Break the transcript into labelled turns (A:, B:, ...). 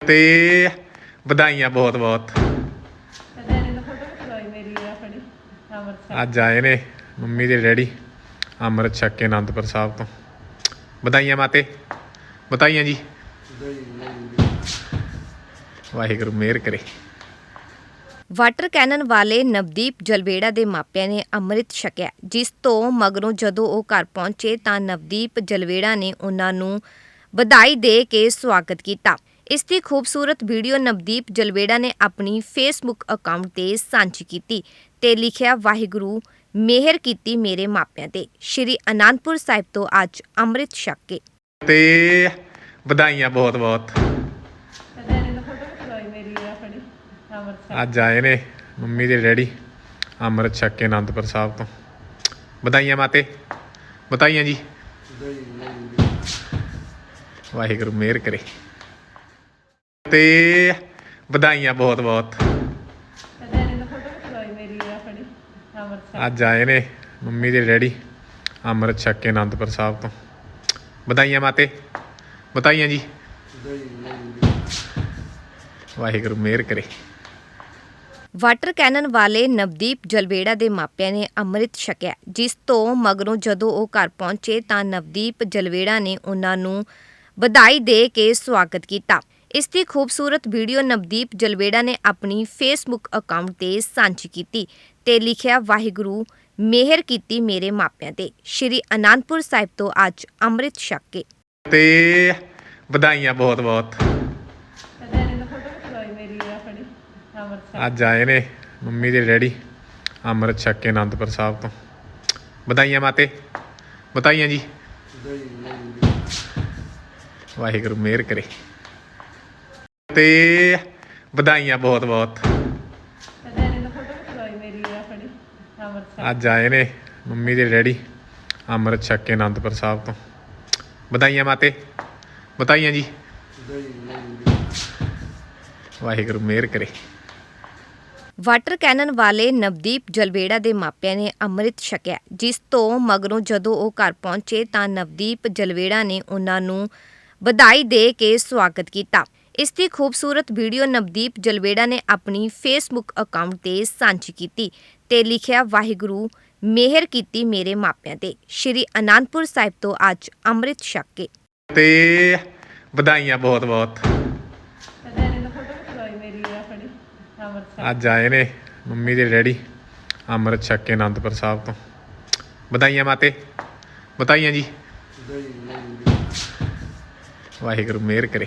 A: ਤੇ ਵਧਾਈਆਂ ਬਹੁਤ ਬਹੁਤ। ਅੱਜ ਆਏ ਨੇ ਮੰਮੀ ਦੇ ਡੈਡੀ, ਅੰਮ੍ਰਿਤ ਛਕ ਕੇ ਆਨੰਦਪੁਰ ਸਾਹਿਬ ਤੋਂ। ਵਧਾਈਆਂ ਮਾਤੇ। ਵਧਾਈਆਂ ਜੀ। ਵਾਹਿਗੁਰੂ ਮਿਹਰ ਕਰੇ।
B: ਵਾਟਰ ਕੈਨਨ ਵਾਲੇ ਨਵਦੀਪ ਜਲਵੇੜਾ ਦੇ ਮਾਪਿਆਂ ਨੇ ਅੰਮ੍ਰਿਤ ਛਕਿਆ, ਜਿਸ ਤੋਂ ਮਗਰੋਂ ਜਦੋਂ ਉਹ ਘਰ ਪਹੁੰਚੇ ਤਾਂ ਨਵਦੀਪ ਜਲਵੇੜਾ ਨੇ ਉਹਨਾਂ ਨੂੰ ਵਧਾਈ ਦੇ ਕੇ ਸਵਾਗਤ ਕੀਤਾ। ਇਸ ਦੀ ਖੂਬਸੂਰਤ ਵੀਡੀਓ ਨਵਦੀਪ ਜਲਵੇੜਾ ਨੇ ਆਪਣੀ ਫੇਸਬੁੱਕ ਅਕਾਊਂਟ ਤੇ ਸਾਂਝੀ ਕੀਤੀ ਤੇ ਲਿਖਿਆ ਵਾਹਿਗੁਰੂ ਮਿਹਰ ਕੀਤੀ ਮੇਰੇ ਮਾਪਿਆਂ ਤੇ। ਸ਼੍ਰੀ ਅਨੰਦਪੁਰ ਸਾਹਿਬ ਤੋਂ ਅੱਜ ਅੰਮ੍ਰਿਤ ਛਕ ਕੇ।
A: ਤੇ ਵਧਾਈਆਂ ਬਹੁਤ ਬਹੁਤ ਅੱਜ ਆਏ ਨੇ ਮੰਮੀ ਦੇ ਡੈਡੀ ਅੰਮ੍ਰਿਤ ਛਕ ਕੇ ਆਨੰਦਪੁਰ ਸਾਹਿਬ ਤੋਂ। ਵਧਾਈਆਂ ਮਾਤੇ। ਵਧਾਈਆਂ ਜੀ। ਵਾਹਿਗੁਰੂ ਮਿਹਰ ਕਰੇ। ਤੇ ਵਧਾਈਆਂ ਬਹੁਤ ਬਹੁਤ। ਅੱਜ ਆਏ ਨੇ ਮੰਮੀ ਦੇ ਡੈਡੀ, ਅੰਮ੍ਰਿਤ ਛਕ ਕੇ ਆਨੰਦਪੁਰ ਸਾਹਿਬ ਤੋਂ। ਵਧਾਈਆਂ ਮਾਤੇ। ਵਧਾਈਆਂ ਜੀ। ਵਾਹਿਗੁਰੂ ਮਿਹਰ ਕਰੇ।
B: ਵਾਟਰ ਕੈਨਨ ਵਾਲੇ ਨਵਦੀਪ ਜਲਵੇੜਾ ਦੇ ਮਾਪਿਆਂ ਨੇ ਅੰਮ੍ਰਿਤ ਛਕਿਆ, ਜਿਸ ਤੋਂ ਮਗਰੋਂ ਜਦੋਂ ਉਹ ਘਰ ਪਹੁੰਚੇ ਤਾਂ ਨਵਦੀਪ ਜਲਵੇੜਾ ਨੇ ਉਹਨਾਂ ਨੂੰ ਵਧਾਈ ਦੇ ਕੇ ਸਵਾਗਤ ਕੀਤਾ। ਇਸ ਦੀ ਖੂਬਸੂਰਤ ਵੀਡੀਓ ਨਵਦੀਪ ਜਲਵੇੜਾ ਨੇ ਆਪਣੀ ਫੇਸਬੁੱਕ ਅਕਾਊਂਟ ਤੇ ਸਾਂਝੀ ਕੀਤੀ ਤੇ ਲਿਖਿਆ ਵਾਹਿਗੁਰੂ ਮਿਹਰ ਕੀਤੀ ਮੇਰੇ ਮਾਪਿਆਂ ਤੇ। ਸ਼੍ਰੀ ਅਨੰਦਪੁਰ ਸਾਹਿਬ ਤੋਂ ਅੱਜ ਅੰਮ੍ਰਿਤ ਛਕ ਕੇ।
A: ਤੇ ਵਧਾਈਆਂ ਬਹੁਤ ਬਹੁਤ ਅੱਜ ਆਏ ਨੇ ਮੰਮੀ ਦੇ ਡੈਡੀ ਅੰਮ੍ਰਿਤ ਛਕ ਕੇ ਆਨੰਦਪੁਰ ਸਾਹਿਬ ਤੋਂ। ਵਧਾਈਆਂ ਮਾਤੇ। ਵਧਾਈਆਂ ਜੀ। ਵਾਹਿਗੁਰੂ ਮਿਹਰ ਕਰੇ। ਤੇ ਵਧਾਈਆਂ ਬਹੁਤ ਬਹੁਤ। ਅੱਜ ਆਏ ਨੇ ਮੰਮੀ ਦੇ ਡੈਡੀ, ਅੰਮ੍ਰਿਤ ਛਕ ਕੇ ਆਨੰਦਪੁਰ ਸਾਹਿਬ ਤੋਂ। ਵਧਾਈਆਂ ਮਾਤੇ। ਵਧਾਈਆਂ ਜੀ। ਵਾਹਿਗੁਰੂ ਮਿਹਰ ਕਰੇ।
B: ਵਾਟਰ ਕੈਨਨ ਵਾਲੇ ਨਵਦੀਪ ਜਲਵੇੜਾ ਦੇ ਮਾਪਿਆਂ ਨੇ ਅੰਮ੍ਰਿਤ ਛਕਿਆ, ਜਿਸ ਤੋਂ ਮਗਰੋਂ ਜਦੋਂ ਉਹ ਘਰ ਪਹੁੰਚੇ ਤਾਂ ਨਵਦੀਪ ਜਲਵੇੜਾ ਨੇ ਉਹਨਾਂ ਨੂੰ ਵਧਾਈ ਦੇ ਕੇ ਸਵਾਗਤ ਕੀਤਾ। ਇਸ ਦੀ ਖੂਬਸੂਰਤ ਵੀਡੀਓ ਨਵਦੀਪ ਜਲਵੇੜਾ ਨੇ ਆਪਣੀ ਫੇਸਬੁੱਕ ਅਕਾਊਂਟ ਤੇ ਸਾਂਝੀ ਕੀਤੀ ਤੇ ਲਿਖਿਆ ਵਾਹਿਗੁਰੂ ਮਿਹਰ ਕੀਤੀ ਮੇਰੇ ਮਾਪਿਆਂ ਤੇ। ਸ਼੍ਰੀ ਅਨੰਦਪੁਰ ਸਾਹਿਬ ਤੋਂ ਅੱਜ ਅੰਮ੍ਰਿਤ ਛਕ ਕੇ।
A: ਤੇ ਵਧਾਈਆਂ ਬਹੁਤ ਬਹੁਤ। ਅੱਜ ਆਏ ਨੇ ਮੰਮੀ ਦੇ ਡੈਡੀ ਅੰਮ੍ਰਿਤ ਛਕ ਕੇ ਆਨੰਦਪੁਰ ਸਾਹਿਬ ਤੋਂ। ਵਧਾਈਆਂ ਮਾਤੇ। ਵਧਾਈਆਂ ਜੀ। ਵਾਹਿਗੁਰੂ ਮਿਹਰ ਕਰੇ।